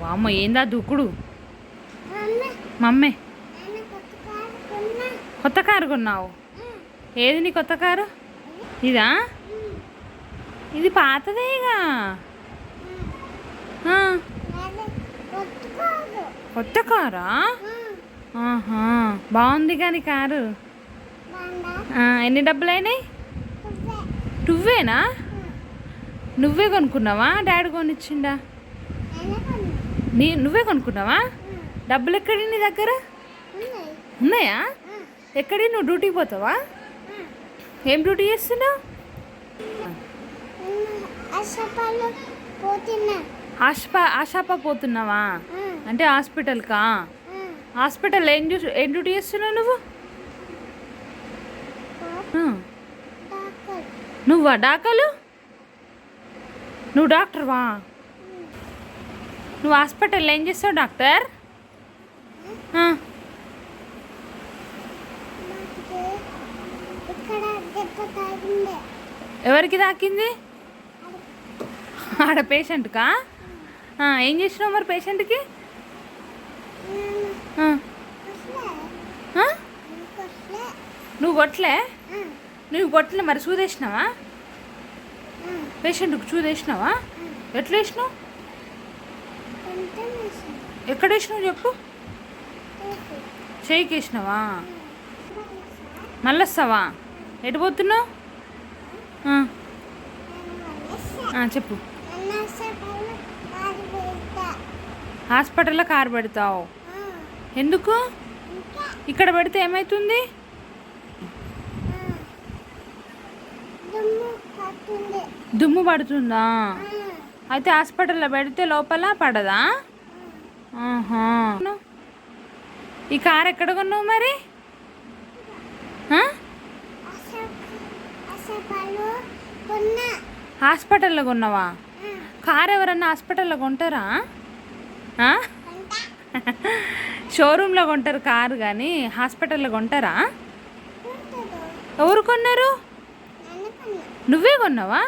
వామ్మ ఏందా దూకుడు? మమ్మే. కొత్త కారు కొన్నావు? ఏది నీ కొత్త కారు? ఇదా? ఇది పాతదేగా కొత్త కారా. ఆహా బాగుంది కానీ కారు. ఎన్ని డబ్బులు అయినాయి నువ్వేనా? నువ్వే కొనుక్కున్నావా? డాడీ కొనిచ్చిండా? నీ నువ్వే కొనుక్కున్నావా? డబ్బులు ఎక్కడి నీ దగ్గర? ఉన్నాయా? ఎక్కడి? నువ్వు డ్యూటీకి పోతావా? ఏం డ్యూటీ చేస్తున్నావు? ఆశపా ఆశాపా పోతున్నావా? అంటే హాస్పిటల్కా హాస్పిటల్ ఏం చూ ఏం డ్యూటీ చేస్తున్నావు నువ్వు? నువ్వా డాకాలు? నువ్వు డాక్టర్వా? నువ్వు హాస్పిటల్ ఏం చేస్తావు డాక్టర్? ఎవరికి తాకింది? ఆడ పేషెంట్కా? ఏం చేసినావు మరి పేషెంట్కి? నువ్వు కొట్లే నువ్వు కొట్టలే మరి చూదేసినావా పేషెంట్కి చూదేసినావా ఎట్లా వేసినావు ఎక్కడ వేసినావు చెప్పు? చేయికి వేసినావా? మళ్ళీ వస్తావా ఎటు పోతున్నావు? చెప్పు. హాస్పిటల్లో కారు పెడతావు. ఎందుకు? ఇక్కడ పెడితే ఏమవుతుంది దుమ్ము పడుతుందా. అయితే హాస్పిటల్లో పెడితే లోపల పడదా? ఈ కార్ ఎక్కడ కొన్నావు మరి? హాస్పిటల్లో కొన్నావా? కార్ ఎవరన్నా హాస్పిటల్లో కొంటారా? షోరూంలో కొంటారు కారు కానీ హాస్పిటల్లో కొంటారా? ఎవరు కొన్నారు? నువ్వే కొన్నావా?